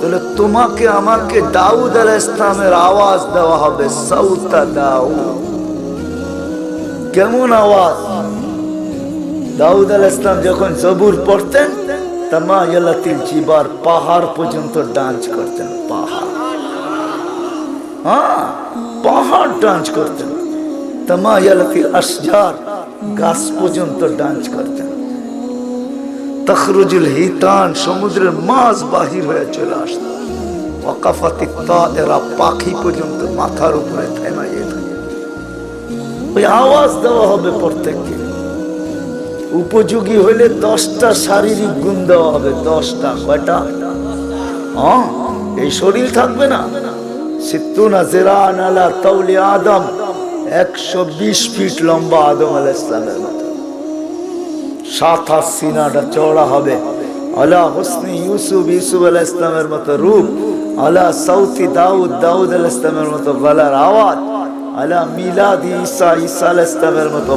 তাহলে তোমাকে আমাকে দাউদ আল ইসলামের আওয়াজ দেওয়া হবে, সাউতা দাউদ। কেমন আওয়াজ? দাউদ আল ইসলাম যখন জবুর পড়তেন তামায়ালাতিল জিবার পাহাড় পর্যন্ত ডান্স করতেন, পাহাড়। হ্যাঁ পাহাড় ডান্স করতেন। তামায়ালাতিল আসজার গাছ পর্যন্ত ডান্স করতেন। তখরুজুল হিতান সমুদ্রের মাছ বাহির হয়ে চলে আসত। ওয়াকাফাতি এরা পাখি পর্যন্ত মাথার উপরে থেমা যেত ওই আওয়াজ দেওয়া হবে প্রত্যেককে। উপযোগী হইলে দশটা শারীরিক গুণ দেওয়া হবে, দশটা, কয়টা? হ্যাঁ এই শরীর থাকবে না। সিত্তুনা জেরা নালা তাউলি আদম, একশো বিশ ফিট লম্বা আদম আল ইসলামের মতো। সাত হাত চওড়া হবে। আলা হোসনি ইউসুফ ইউসুফ আল ইসলামের মতো রূপ। আলা সৌতি দাউদ দাউদ আল ইসলামের মতো আওয়াজ। আলা মিলাদ ঈসা ঈসা আল ইসলামের মতো